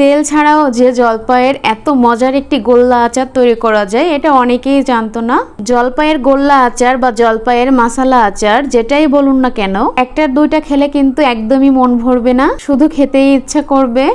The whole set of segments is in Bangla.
তেল ছাড়াও যে জলপাইয়ের এত মজার একটি গোল্লা আচার তৈরি করা যায়, এটা অনেকেই জানতো না। জলপাইয়ের গোল্লা আচার বা জলপাইয়ের মাসালা আচার, যেটাই বলুন না কেন, একটা দুইটা খেলে কিন্তু একদমই মন ভরবে না, শুধু খেতেই ইচ্ছা করবে।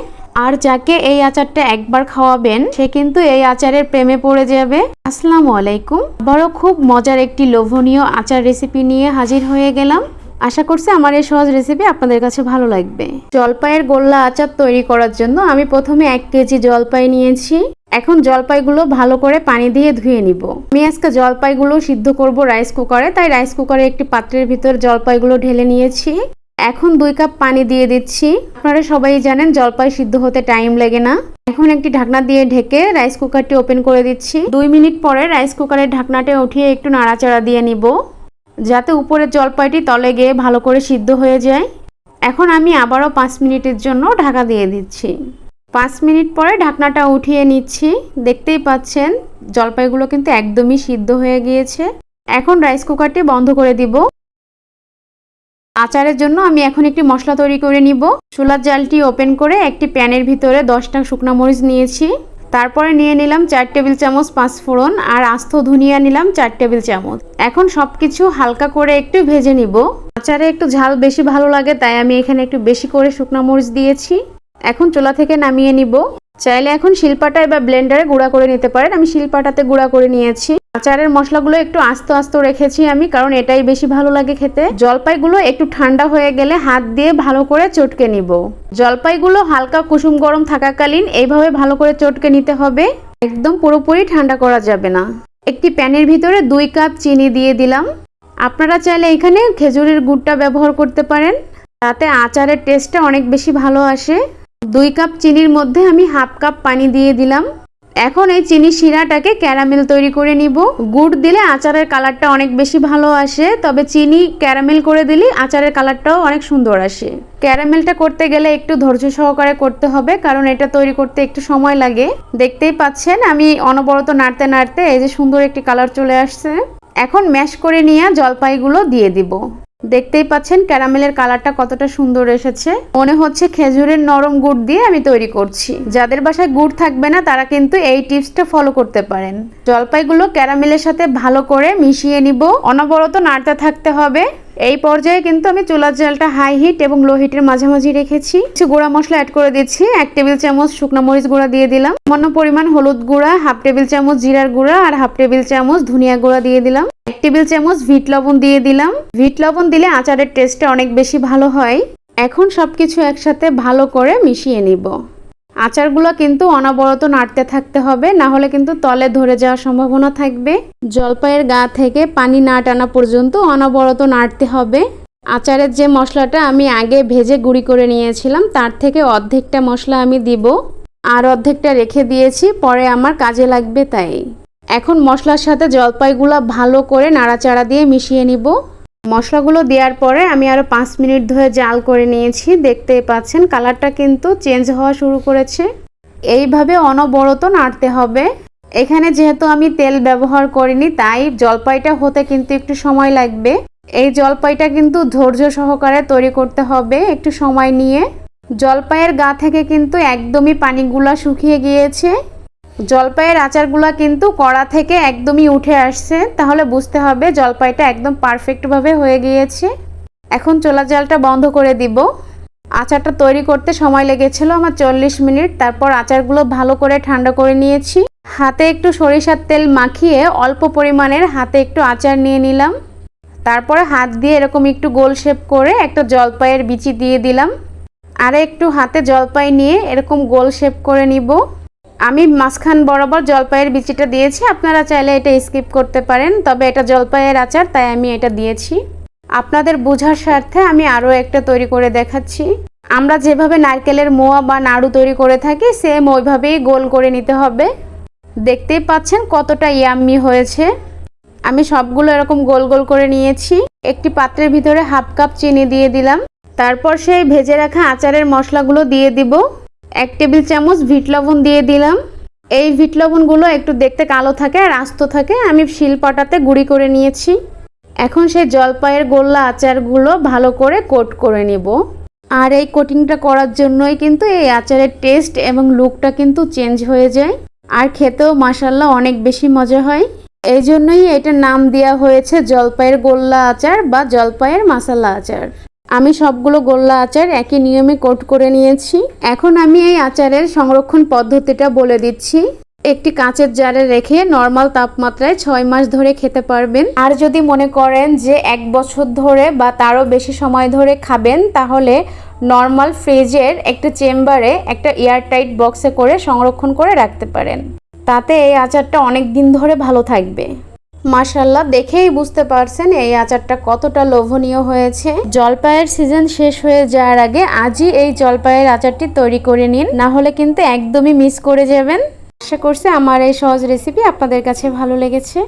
আর যাকে এই আচারটা একবার খাওয়াবেন, সে কিন্তু এই আচারের প্রেমে পড়ে যাবে। আসসালামু আলাইকুম। বড় খুব মজার একটি লোভনীয় আচার রেসিপি নিয়ে হাজির হয়ে গেলাম। আশা করছি আমার এই সহজ রেসিপি আপনাদের কাছে ভালো লাগবে। জলপাইয়ের গোল্লা আচার তৈরি করার জন্য আমি প্রথমে এক কেজি জলপাই নিয়েছি। এখন জলপাইগুলো ভালো করে পানি দিয়ে ধুয়ে নিব। আমি আজকে জলপাইগুলো সিদ্ধ করব রাইস কুকারে তাই রাইস কুকারে একটি পাত্রের ভিতর জলপাইগুলো ঢেলে নিয়েছি। এখন দুই কাপ পানি দিয়ে দিচ্ছি। আপনারা সবাই জানেন জলপাই সিদ্ধ হতে টাইম লাগে না। এখন একটি ঢাকনা দিয়ে ঢেকে রাইস কুকারটি ওপেন করে দিচ্ছি। দুই মিনিট পরে রাইস কুকারের ঢাকনাটা উঠিয়ে একটু নাড়াচাড়া দিয়ে নিব। যাতে উপরের জলপাইটি তলে গিয়ে ভালো করে সিদ্ধ হয়ে যায়। এখন আমি আবারও পাঁচ মিনিটের জন্য ঢাকা দিয়ে দিচ্ছি। পাঁচ মিনিট পরে ঢাকনাটা উঠিয়ে নিচ্ছি। দেখতেই পাচ্ছেন, জলপাইগুলো কিন্তু একদমই সিদ্ধ হয়ে গিয়েছে। এখন রাইস কুকারটি বন্ধ করে দিব। আচারের জন্য আমি এখন একটি মশলা তৈরি করে নিব। চুলার জালটি ওপেন করে একটি প্যানের ভিতরে দশটা শুকনো মরিচ নিয়েছি। তারপরে নিয়ে নিলাম চার টেবিল চামচ পাঁচ ফোড়ন আর আস্ত ধনিয়া নিলাম চার টেবিল চামচ। এখন সব কিছু হালকা করে একটু ভেজে নিব। আচারে একটু ঝাল বেশি ভালো লাগে, তাই আমি এখানে একটু বেশি করে শুকনো মরিচ দিয়েছি। এখন চোলা থেকে নামিয়ে নিব। চাইলে এখন শিলপাটায় বা ব্লেন্ডারে গুঁড়া করে নিতে পারেন। আমি শিলপাটাতে গুঁড়া করে নিয়েছি। আচারের মশলাগুলো একটু আস্ত আস্ত রেখেছি আমি, কারণ এটাই বেশি ভালো লাগে খেতে। জলপাইগুলো একটু ঠান্ডা হয়ে গেলে হাত দিয়ে ভালো করে চটকে নিব। জলপাইগুলো হালকা কুসুম গরম থাকাকালীন এইভাবে ভালো করে চটকে নিতে হবে। একদম পুরোপুরি ঠান্ডা করা যাবে না। একটি প্যানের ভিতরে দুই কাপ চিনি দিয়ে দিলাম। আপনারা চাইলে এখানে খেজুরের গুড়টা ব্যবহার করতে পারেন। তাতে আচারের টেস্টটা অনেক বেশি ভালো আসে। দুই কাপ চিনির মধ্যে আমি হাফ কাপ পানি দিয়ে দিলাম। এখন এই চিনি শিরাটাকে ক্যারামেল তৈরি করে নিব। গুড় দিলে আচারের কালারটা অনেক বেশি ভালো আসে, তবে চিনি ক্যারামেল করে দিলে আচারের কালারটাও অনেক সুন্দর আসে। ক্যারামেলটা করতে গেলে একটু ধৈর্য সহকারে করতে হবে, কারণ এটা তৈরি করতে একটু সময় লাগে। দেখতেই পাচ্ছেন, আমি অনবরত নাড়তে নাড়তে এই যে সুন্দর একটি কালার চলে আসছে। এখন ম্যাশ করে নিয়ে জলপাইগুলো দিয়ে দিব। দেখতেই পাচ্ছেন ক্যারামেলের কালারটা কতটা সুন্দর এসেছে। মনে হচ্ছে খেজুরের নরম গুড় দিয়ে আমি তৈরি করছি। যাদের বাসায় গুড় থাকবে না, তারা কিন্তু এই টিপসটা ফলো করতে পারেন। জলপাইগুলো ক্যারামেলের সাথে ভালো করে মিশিয়ে নিব। অনবরত নাড়তে থাকতে হবে। এই পর্যায়ে কিন্তু আমি চুলার জালটা হাই হিট এবং লো হিটের মাঝামাঝি রেখেছি। কিছু গুঁড়া মশলা অ্যাড করে দিচ্ছি। এক টেবিল চামচ শুকনো মরিচ গুঁড়া দিয়ে দিলাম। সামান্য পরিমাণ হলুদ গুঁড়া হাফ টেবিল চামচ জিরার গুঁড়া আর হাফ টেবিল চামচ ধনিয়া গুঁড়া দিয়ে দিলাম। এক টেবিল চামচ ভিট লবণ দিয়ে দিলাম। ভিট লবণ দিলে আচারের টেস্টটা অনেক বেশি ভালো হয়। এখন সবকিছু একসাথে ভালো করে মিশিয়ে নিব। আচারগুলো কিন্তু অনবরত নাড়তে থাকতে হবে, না হলে কিন্তু তলে ধরে যাওয়ার সম্ভাবনা থাকবে। জলপাইয়ের গা থেকে পানি না টানা পর্যন্ত অনবরত নাড়তে হবে। আচারের যে মশলাটা আমি আগে ভেজে গুঁড়ি করে নিয়েছিলাম, তার থেকে অর্ধেকটা মশলা আমি দিব। আর অর্ধেকটা রেখে দিয়েছি, পরে আমার কাজে লাগবে তাই। এখন মশলার সাথে জলপাইগুলো ভালো করে নাড়াচাড়া দিয়ে মিশিয়ে নিব। মশলাগুলো দেওয়ার পরে আমি আরও পাঁচ মিনিট ধরে জাল করে নিয়েছি। দেখতেই পাচ্ছেন, কালারটা কিন্তু চেঞ্জ হওয়া শুরু করেছে। এইভাবে অনবরত নাড়তে হবে। এখানে যেহেতু আমি তেল ব্যবহার করিনি, তাই জলপাইটা হতে কিন্তু একটু সময় লাগবে। এই জলপাইটা কিন্তু ধৈর্য সহকারে তৈরি করতে হবে একটু সময় নিয়ে। জলপাইয়ের গা থেকে কিন্তু একদমই পানিগুলা শুকিয়ে গিয়েছে। জলপাইয়ের আচারগুলো কিন্তু কড়া থেকে একদমই উঠে আসছে। তাহলে বুঝতে হবে জলপাইটা একদম পারফেক্টভাবে হয়ে গিয়েছে। এখন চোলা জলটা বন্ধ করে দিব। আচারটা তৈরি করতে সময় লেগেছিল আমার চল্লিশ মিনিট। তারপর আচারগুলো ভালো করে ঠান্ডা করে নিয়েছি। হাতে একটু সরিষার তেল মাখিয়ে অল্প পরিমাণের হাতে একটু আচার নিয়ে নিলাম। তারপরে হাত দিয়ে এরকম একটু গোল শেপ করে একটা জলপাইয়ের বিচি দিয়ে দিলাম। আর একটু হাতে জলপাই নিয়ে এরকম গোল শেপ করে নিব। আমি মাঝখান বরাবর জলপাইয়ের বিচিটা দিয়েছি। আপনারা চাইলে এটা স্কিপ করতে পারেন, তবে এটা জলপাইয়ের আচার, তাই আমি এটা দিয়েছি। আপনাদের বোঝার স্বার্থে আমি আরও একটা তৈরি করে দেখাচ্ছি। আমরা যেভাবে নারকেলের মোয়া বা নাড়ু তৈরি করে থাকি সেম ওইভাবেই গোল করে নিতে হবে। দেখতেই পাচ্ছেন কতটা ইয়াম্মি হয়েছে। আমি সবগুলো এরকম গোল গোল করে নিয়েছি। একটি পাত্রের ভিতরে হাফ কাপ চিনি দিয়ে দিলাম। তারপর সেই ভেজে রাখা আচারের মশলাগুলো দিয়ে দিব। এক টেবিল চামচ ভিট লবণ দিয়ে দিলাম। এই ভিট লবণগুলো একটু দেখতে কালো থাকে আর আস্ত থাকে, আমি শিলপাটাতে গুঁড়ি করে নিয়েছি। এখন সেই জলপাইয়ের গোল্লা আচারগুলো ভালো করে কোট করে নেব। আর এই কোটিংটা করার জন্যই কিন্তু এই আচারের টেস্ট এবং লুকটা কিন্তু চেঞ্জ হয়ে যায়। আর খেতেও মাসাল্লাহ অনেক বেশি মজা হয়। এই জন্যই এটার নাম দেওয়া হয়েছে জলপাইয়ের গোল্লা আচার বা জলপাইয়ের মাসালা আচার। আমি সবগুলো গোল্লা আচার একই নিয়মে কোট করে নিয়েছি। এখন আমি এই আচারের সংরক্ষণ পদ্ধতিটা বলে দিচ্ছি। একটি কাঁচের জারে রেখে নর্মাল তাপমাত্রায় ছয় মাস ধরে খেতে পারবেন। আর যদি মনে করেন যে এক বছর ধরে বা তারও বেশি সময় ধরে খাবেন, তাহলে নর্মাল ফ্রিজের একটা চেম্বারে একটা এয়ারটাইট বক্সে করে সংরক্ষণ করে রাখতে পারেন। তাতে এই আচারটা অনেক দিন ধরে ভালো থাকবে। মাশাল্লাহ দেখেই বুঝতে পারছেন এই আচারটা কতটা লোভনীয় হয়েছে। জলপাইয়ের সিজন শেষ হয়ে যাওয়ার আগে আজই এই জলপাইয়ের আচারটি তৈরি করে নিন, না হলে কিন্তু একদমই মিস করে যাবেন। আশা করছি আমার এই সহজ রেসিপি আপনাদের কাছে ভালো লেগেছে।